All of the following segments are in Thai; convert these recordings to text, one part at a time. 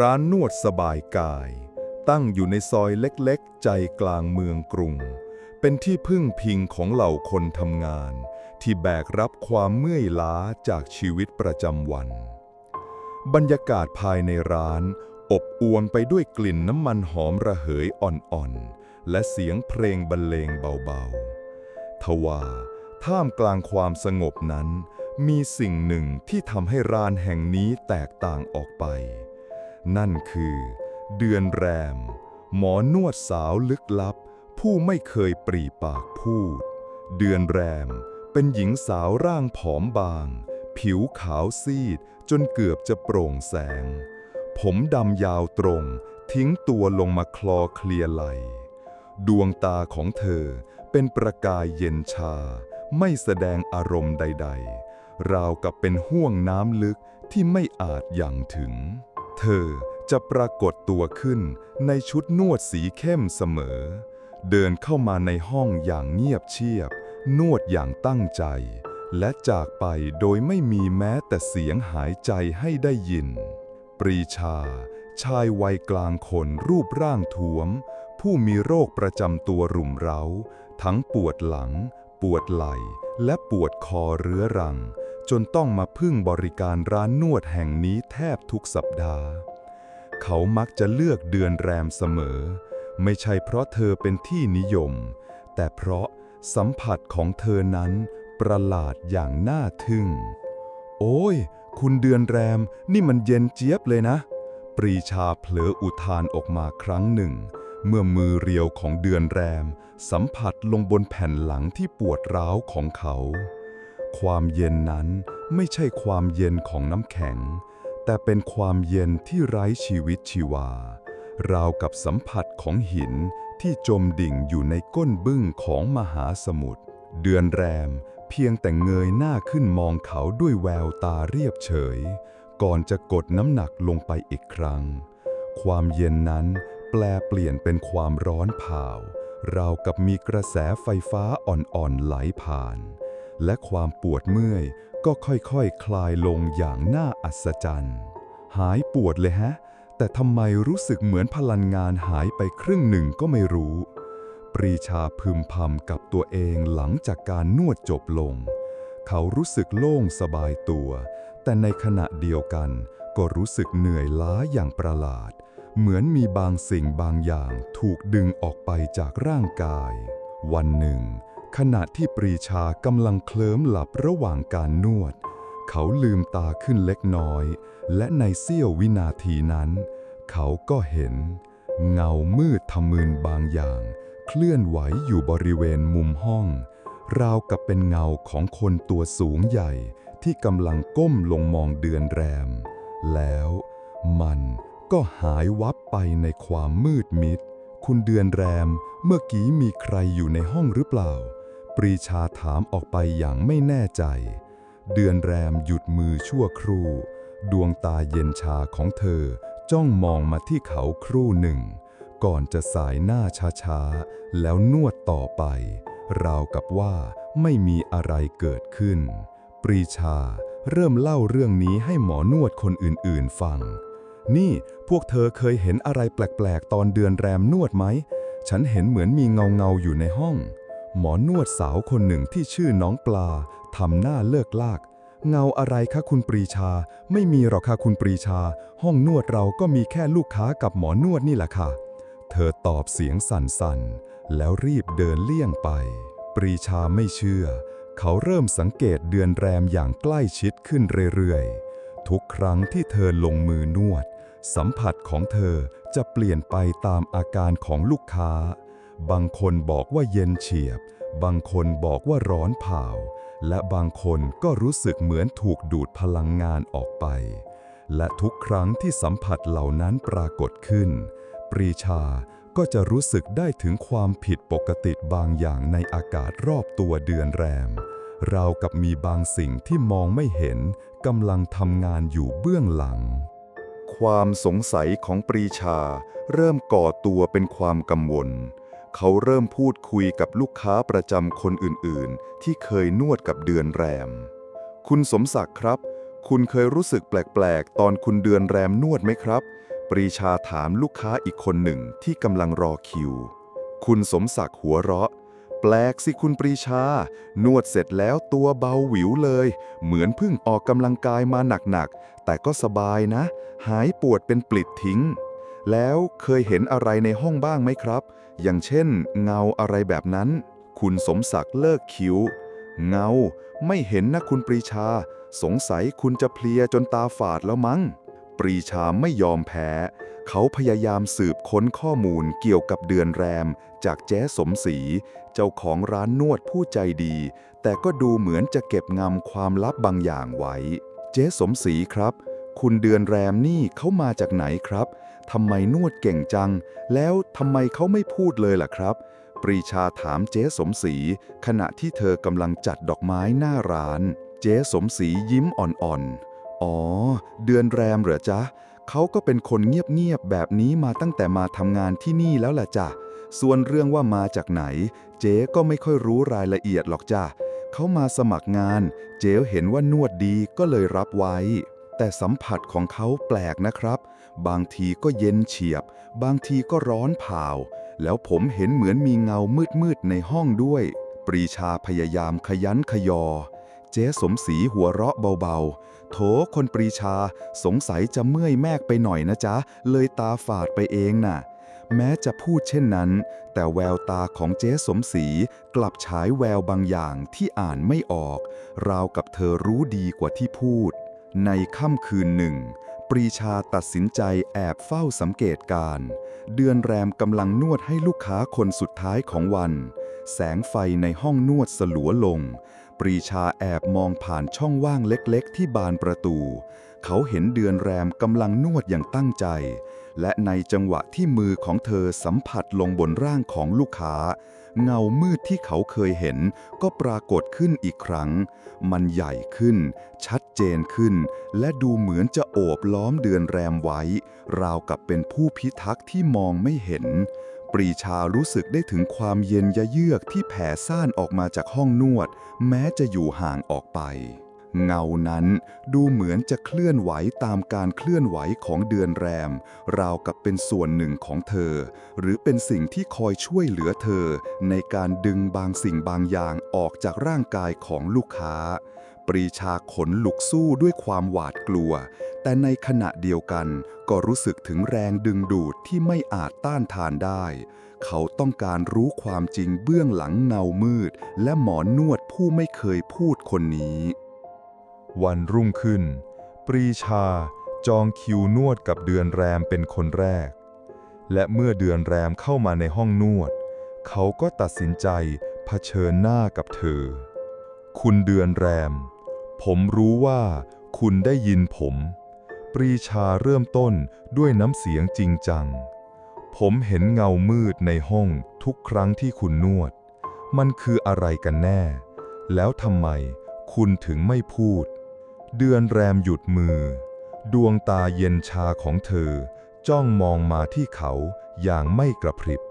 ร้านนวดสบายกาย ตั้งอยู่ในซอยเล็กๆ ใจกลางเมืองกรุง เป็นที่พึ่งพิงของเหล่าคนทำงาน ที่แบกรับความเมื่อยล้าจากชีวิตประจำวัน บรรยากาศภายในร้าน อบอวลไปด้วยกลิ่นน้ำมันหอมระเหยอ่อนๆ และเสียงเพลงบรรเลงเบาๆ ทว่าท่ามกลางความสงบนั้น มีสิ่งหนึ่งที่ทำให้ร้านแห่งนี้แตกต่างออกไป นั่นคือ เดือนแรม หมอนวดสาวลึกลับ ผู้ไม่เคยปรีปากพูด เดือนแรม เป็นหญิงสาวร่างผอมบาง ผิวขาวซีด จนเกือบจะโปร่งแสง ผมดำยาวตรง ทิ้งตัวลงมาคลอเคลียไหล ดวงตาของเธอเป็นประกายเย็นชา ไม่แสดงอารมณ์ใด ๆ ราวกับเป็นห้วงน้ำลึกที่ไม่อาจอย่างถึง เธอจะปรากฏตัวขึ้นในชุดนวดสีเข้มเสมอ เดินเข้ามาในห้องอย่างเงียบเชียบ นวดอย่างตั้งใจ และจากไปโดยไม่มีแม้แต่เสียงหายใจให้ได้ยิน ปรีชา ชายวัยกลางคนรูปร่างท้วม ผู้มีโรคประจำตัวรุมเร้า ทั้งปวดหลัง ปวดไหล่ และปวดคอเรื้อรัง จนต้องมาพึ่งบริการร้านนวดแห่งนี้แทบทุกสัปดาห์ เขามักจะเลือกเดือนแรมเสมอ ไม่ใช่เพราะเธอเป็นที่นิยม แต่เพราะสัมผัสของเธอนั้นประหลาดอย่างน่าทึ่ง โอ้ย คุณเดือนแรมนี่มันเย็นเจี๊ยบเลยนะ ปรีชาเผลออุทานออกมาครั้งหนึ่ง เมื่อมือเรียวของเดือนแรม สัมผัสลงบนแผ่นหลังที่ปวดร้าวของเขา ความเย็นนั้นไม่ใช่ความเย็นของน้ำแข็ง แต่เป็นความเย็นที่ไร้ชีวิตชีวา ราวกับสัมผัสของหินที่จมดิ่งอยู่ในก้นบึ้งของมหาสมุทร เดือนแรมเพียงแต่เงยหน้าขึ้นมองเขาด้วยแววตาเรียบเฉย ก่อนจะกดน้ำหนักลงไปอีกครั้ง ความเย็นนั้นแปลเปลี่ยนเป็นความร้อนเผาราวกับมีกระแสไฟฟ้าอ่อนๆไหลผ่าน และความปวดเมื่อยก็ค่อยๆคคลายลงอย่างน่าอัศจรรย์ หายปวดเลยฮะ แต่ทำไมรู้สึกเหมือนพลังงานหายไปครึ่งหนึ่งก็ไม่รู้ ปรีชาพึมพำกับตัวเองหลังจากการนวดจบลง เขารู้สึกโล่งสบายตัว แต่ในขณะเดียวกัน ก็รู้สึกเหนื่อยล้าอย่างประหลาด เหมือนมีบางสิ่งบางอย่างถูกดึงออกไปจากร่างกาย วันหนึ่ง ขณะที่ปรีชากำลังเคลิ้มหลับระหว่างการนวด เขาลืมตาขึ้นเล็กน้อย และในเสี้ยววินาทีนั้น เขาก็เห็น เงามืดทะมึนบางอย่าง เคลื่อนไหวอยู่บริเวณมุมห้อง ราวกับเป็นเงาของคนตัวสูงใหญ่ที่กำลังก้มลงมองเดือนแรม แล้วมันก็หายวับไปในความมืดมิด คุณเดือนแรม เมื่อกี้มีใครอยู่ในห้องหรือเปล่า ปรีชาถามออกไปอย่างไม่แน่ใจ เดือนแรมหยุดมือชั่วครู่ ดวงตาเย็นชาของเธอจ้องมองมาที่เขาครู่หนึ่ง ก่อนจะสายหน้าช้าๆ แล้วนวดต่อไป ราวกับว่าไม่มีอะไรเกิดขึ้น ปรีชาเริ่มเล่าเรื่องนี้ให้หมอนวดคนอื่นๆฟัง นี่พวกเธอเคยเห็นอะไรแปลกๆ ตอนเดือนแรมนวดไหม ฉันเห็นเหมือนมีเงาๆอยู่ในห้อง หมอนวดสาวคนหนึ่งที่ชื่อน้องปลาทำหน้าเลิกลาก เงาอะไรคะคุณปรีชา ไม่มีหรอกค่ะคุณปรีชา ห้องนวดเราก็มีแค่ลูกค้ากับหมอนวดนี่แหละค่ะ เธอตอบเสียงสั่นๆ แล้วรีบเดินเลี่ยงไป ปรีชาไม่เชื่อ เขาเริ่มสังเกตเดือนแรมอย่างใกล้ชิดขึ้นเรื่อยๆ ทุกครั้งที่เธอลงมือนวด สัมผัสของเธอจะเปลี่ยนไปตามอาการของลูกค้า บางคนบอกว่าเย็นเฉียบ บางคนบอกว่าร้อนเผาและบางคนก็รู้สึกเหมือนถูกดูดพลังงานออกไป และทุกครั้งที่สัมผัสเหล่านั้นปรากฏขึ้น ปรีชาก็จะรู้สึกได้ถึงความผิดปกติบางอย่างในอากาศรอบตัวเดือนแรม ราวกับมีบางสิ่งที่มองไม่เห็นกำลังทำงานอยู่เบื้องหลัง ความสงสัยของปรีชาเริ่มก่อตัวเป็นความกังวล เขาเริ่มพูดคุยกับลูกค้าประจำคนอื่นๆ ที่เคยนวดกับเดือนแรม คุณสมศักดิ์ครับ คุณเคยรู้สึกแปลก ๆ ตอนคุณเดือนแรมนวดไหมครับ ปรีชาถามลูกค้าอีกคนหนึ่งที่กำลังรอคิว คุณสมศักดิ์หัวเราะ แปลกสิคุณปรีชา นวดเสร็จแล้วตัวเบาหวิวเลย เหมือนเพิ่งออกกำลังกายมาหนัก ๆ แต่ก็สบายนะ หายปวดเป็นปลิดทิ้ง แล้วเคยเห็นอะไรในห้องบ้างไหมครับ อย่างเช่น เงาอะไรแบบนั้น คุณสมศักดิ์เลิกคิ้ว เงา ไม่เห็นนะคุณปรีชา สงสัยคุณจะเพลียจนตาฝาดแล้วมั้ง ปรีชาไม่ยอมแพ้ เขาพยายามสืบค้นข้อมูลเกี่ยวกับเดือนแรม จากแจ๊สมศรี เจ้าของร้านนวดผู้ใจดี แต่ก็ดูเหมือนจะเก็บงำความลับบางอย่างไว้ เจ๊สมศรีครับ คุณเดือนแรมนี่เขามาจากไหนครับ ทำไมนวดเก่งจัง แล้วทำไมเขาไม่พูดเลยล่ะครับ ปรีชาถามเจ๊สมศรีขณะที่เธอกำลังจัดดอกไม้หน้าร้าน เจ๊สมศรียิ้มอ่อนๆ อ๋อ เดือนแรมเหรอจ๊ะเขาก็เป็นคนเงียบๆแบบนี้มาตั้งแต่มาทำงานที่นี่แล้วล่ะจ้ะ ส่วนเรื่องว่ามาจากไหน เจ๊ก็ไม่ค่อยรู้รายละเอียดหรอกจ้ะเขามาสมัครงาน เจ๊เห็นว่านวดดีก็เลยรับไว้ แต่สัมผัสของเขาแปลกนะครับ บางทีก็เย็นเฉียบ บางทีก็ร้อนเผาแล้วผมเห็นเหมือนมีเงามืดๆในห้องด้วย ปรีชาพยายามขยันขยอ เจ๊สมศรีหัวเราะเบาๆ โถคนปรีชาสงสัยจะเมื่อยแมกไปหน่อยนะจ๊ะ เลยตาฝาดไปเองน่ะ แม้จะพูดเช่นนั้น แต่แววตาของเจ๊สมศรีกลับฉายแววบางอย่างที่อ่านไม่ออก ราวกับเธอรู้ดีกว่าที่พูด ในค่ำคืนหนึ่ง ปรีชาตัดสินใจแอบเฝ้าสังเกตการ เดือนแรมกำลังนวดให้ลูกค้าคนสุดท้ายของวัน แสงไฟในห้องนวดสลัวลง ปรีชาแอบมองผ่านช่องว่างเล็กๆ ที่บานประตู เขาเห็นเดือนแรมกำลังนวดอย่างตั้งใจ และในจังหวะที่มือของเธอสัมผัสลงบนร่างของลูกค้า เงามืดที่เขาเคยเห็น ก็ปรากฏขึ้นอีกครั้ง มันใหญ่ขึ้น ชัดเจนขึ้น และดูเหมือนจะโอบล้อมเดือนแรมไว้ ราวกับเป็นผู้พิทักษ์ที่มองไม่เห็น ปรีชารู้สึกได้ถึงความเย็นยะเยือกที่แผ่ซ่านออกมาจากห้องนวด แม้จะอยู่ห่างออกไป เงานั้นดูเหมือนจะเคลื่อนไหวตามการเคลื่อนไหวของเดือนแรม ราวกับเป็นส่วนหนึ่งของเธอ หรือเป็นสิ่งที่คอยช่วยเหลือเธอ ในการดึงบางสิ่งบางอย่างออกจากร่างกายของลูกค้า ปรีชาขนลุกสู้ด้วยความหวาดกลัว แต่ในขณะเดียวกันก็รู้สึกถึงแรงดึงดูดที่ไม่อาจต้านทานได้ เขาต้องการรู้ความจริงเบื้องหลังเงามืด และหมอนวดผู้ไม่เคยพูดคนนี้ วันรุ่งขึ้น ปรีชาจองคิวนวดกับเดือนแรมเป็นคนแรก และเมื่อเดือนแรมเข้ามาในห้องนวด เขาก็ตัดสินใจเผชิญหน้ากับเธอ คุณเดือนแรม ผมรู้ว่าคุณได้ยินผม ปรีชาเริ่มต้นด้วยน้ำเสียงจริงจัง ผมเห็นเงามืดในห้องทุกครั้งที่คุณนวด มันคืออะไรกันแน่ แล้วทำไมคุณถึงไม่พูด เดือนแรมหยุดมือ ดวงตาเย็นชาของเธอ จ้องมองมาที่เขาอย่างไม่กระพริบ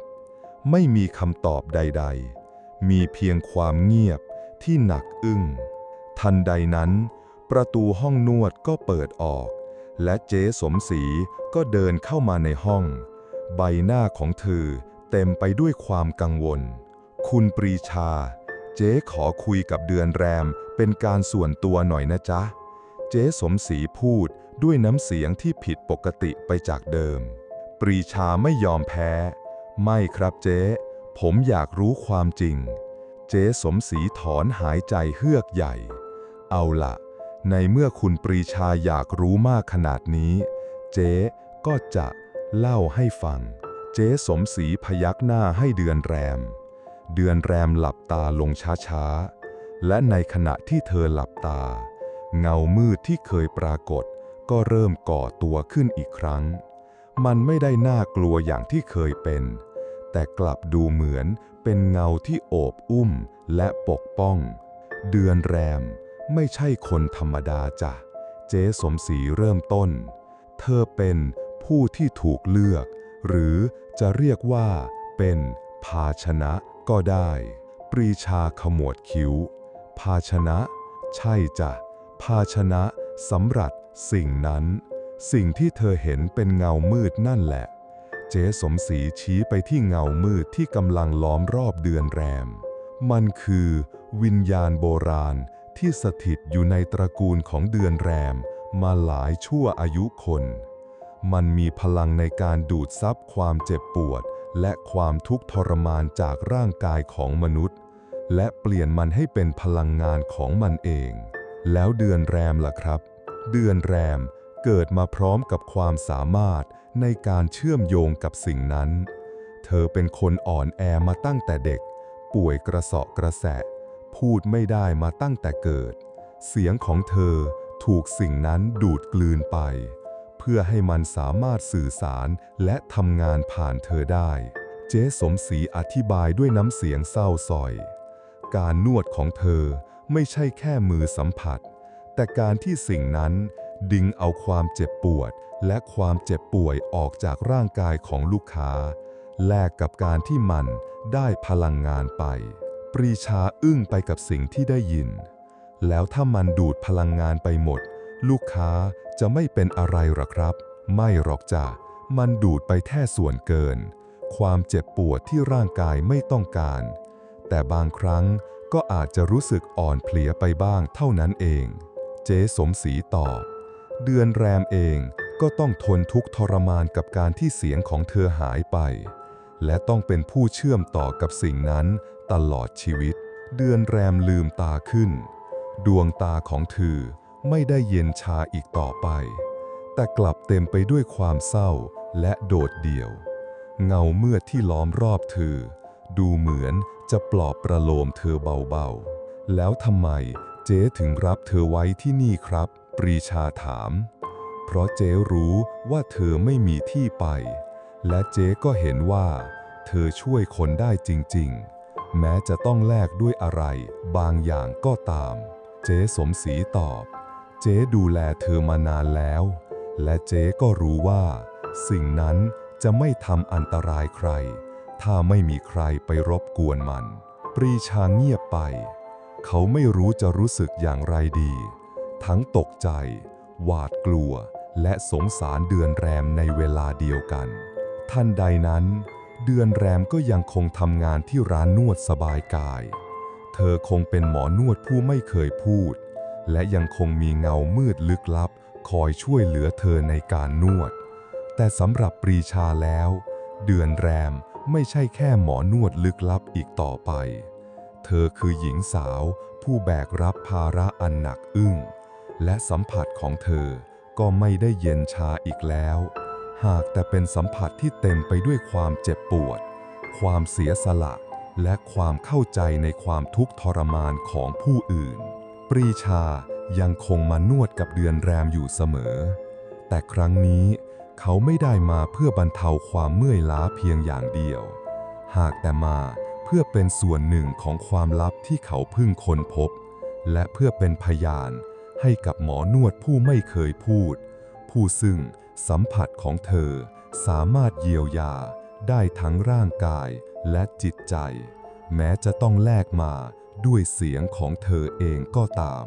ไม่มีคำตอบใด ๆ มีเพียงความเงียบที่หนักอึ้ง ทันใดนั้น ประตูห้องนวดก็เปิดออก และเจ๊สมศรีก็เดินเข้ามาในห้อง ใบหน้าของเธอเต็มไปด้วยความกังวล คุณปรีชา เจ๊ขอคุยกับเดือนแรมเป็นการส่วนตัวหน่อยนะจ๊ะ เจ๊สมศรีพูดด้วยน้ำเสียงที่ผิดปกติไปจากเดิม ปรีชาไม่ยอมแพ้ ไม่ครับเจ๊ ผมอยากรู้ความจริง เจ๊สมศรีถอนหายใจเฮือกใหญ่ เอาละในเมื่อคุณปรีชาอยากรู้มากขนาดนี้ เจ๊ก็จะเล่าให้ฟัง เจ๊สมศรีพยักหน้าให้เดือนแรม เดือนแรมหลับตาลงช้าๆ และในขณะที่เธอหลับตา เงามืดที่เคยปรากฏ ก็เริ่มก่อตัวขึ้นอีกครั้ง มันไม่ได้น่ากลัวอย่างที่เคยเป็น แต่กลับดูเหมือนเป็นเงาที่โอบอุ้มและปกป้อง เดือนแรมไม่ใช่คนธรรมดาจ้ะ เจ๊สมศรีเริ่มต้น เธอเป็นผู้ที่ถูกเลือก หรือจะเรียกว่าเป็นภาชนะก็ได้ ปรีชาขมวดคิ้ว ภาชนะ ใช่จ้ะ ภาชนะสำหรับสิ่งนั้น สิ่งที่เธอเห็นเป็นเงามืดนั่นแหละ เจ๊สมศรีชี้ไปที่เงามืดที่กำลังล้อมรอบเดือนแรม มันคือ วิญญาณโบราณที่สถิตอยู่ในตระกูลของเดือนแรม มาหลายชั่วอายุคน มันมีพลังในการดูดซับความเจ็บปวด และความทุกข์ทรมานจากร่างกายของมนุษย์ และเปลี่ยนมันให้เป็นพลังงานของมันเอง แล้วเดือนแรมล่ะครับ เดือนแรมเกิดมาพร้อมกับความสามารถในการเชื่อมโยงกับสิ่งนั้น เธอเป็นคนอ่อนแอมาตั้งแต่เด็ก ป่วยกระเสาะกระแสะ พูดไม่ได้มาตั้งแต่เกิด เสียงของเธอถูกสิ่งนั้นดูดกลืนไป เพื่อให้มันสามารถสื่อสารและทำงานผ่านเธอได้ เจ๊สมศรีอธิบายด้วยน้ำเสียงเศร้าสอย การนวดของเธอ ไม่ใช่แค่มือสัมผัส แต่การที่สิ่งนั้นดึงเอาความเจ็บปวด และความเจ็บป่วยออกจากร่างกายของลูกค้า แลกกับการที่มันได้พลังงานไป ปรีชาอึ้งไปกับสิ่งที่ได้ยิน แล้วถ้ามันดูดพลังงานไปหมด ลูกค้าจะไม่เป็นอะไรหรอครับ ไม่หรอกจ้ะมันดูดไปแค่ส่วนเกิน ความเจ็บปวดที่ร่างกายไม่ต้องการ แต่บางครั้ง ก็อาจจะรู้สึกอ่อนเพลียไปบ้างเท่านั้นเอง เจ๊สมศรีตอบ เดือนแรมเองก็ต้องทนทุกทรมานกับการที่เสียงของเธอหายไป และต้องเป็นผู้เชื่อมต่อกับสิ่งนั้นตลอดชีวิต เดือนแรมลืมตาขึ้น ดวงตาของเธอไม่ได้เย็นชาอีกต่อไป แต่กลับเต็มไปด้วยความเศร้าและโดดเดี่ยว เงาเมื่อที่ล้อมรอบเธอ ดูเหมือนจะปลอบประโลมเธอเบาๆ แล้วทำไมเจ๊ถึงรับเธอไว้ที่นี่ครับ ปรีชาถาม เพราะเจ๊รู้ว่าเธอไม่มีที่ไป และเจ๊ก็เห็นว่า เธอช่วยคนได้จริงๆ แม้จะต้องแลกด้วยอะไร บางอย่างก็ตาม เจ๊สมศรีตอบ เจ๊ดูแลเธอมานานแล้ว และเจ๊ก็รู้ว่า สิ่งนั้นจะไม่ทำอันตรายใคร ถ้าไม่มีใครไปรบกวนมัน ปรีชาเงียบไป เขาไม่รู้จะรู้สึกอย่างไรดี ทั้งตกใจ หวาดกลัว และสงสารเดือนแรมในเวลาเดียวกัน ท่านใดนั้น เดือนแรมก็ยังคงทำงานที่ร้านนวดสบายกาย เธอคงเป็นหมอนวดผู้ไม่เคยพูด และยังคงมีเงามืดลึกลับ คอยช่วยเหลือเธอในการนวด แต่สำหรับปรีชาแล้ว เดือนแรม ไม่ใช่แค่หมอนวดลึกลับอีกต่อไป เธอคือหญิงสาวผู้แบกรับภาระอันหนักอึ้ง และสัมผัสของเธอก็ไม่ได้เย็นชาอีกแล้ว หากแต่เป็นสัมผัสที่เต็มไปด้วยความเจ็บปวด ความเสียสละ และความเข้าใจในความทุกข์ทรมานของผู้อื่น ปรีชายังคงมานวดกับเดือนแรมอยู่เสมอ แต่ครั้งนี้ เขาไม่ได้มาเพื่อบรรเทาความเมื่อยล้าเพียงอย่างเดียว หากแต่มาเพื่อเป็นส่วนหนึ่งของความลับที่เขาเพิ่งค้นพบ และเพื่อเป็นพยานให้กับหมอนวดผู้ไม่เคยพูด ผู้ซึ่งสัมผัสของเธอสามารถเยียวยาได้ทั้งร่างกายและจิตใจ แม้จะต้องแลกมาด้วยเสียงของเธอเองก็ตาม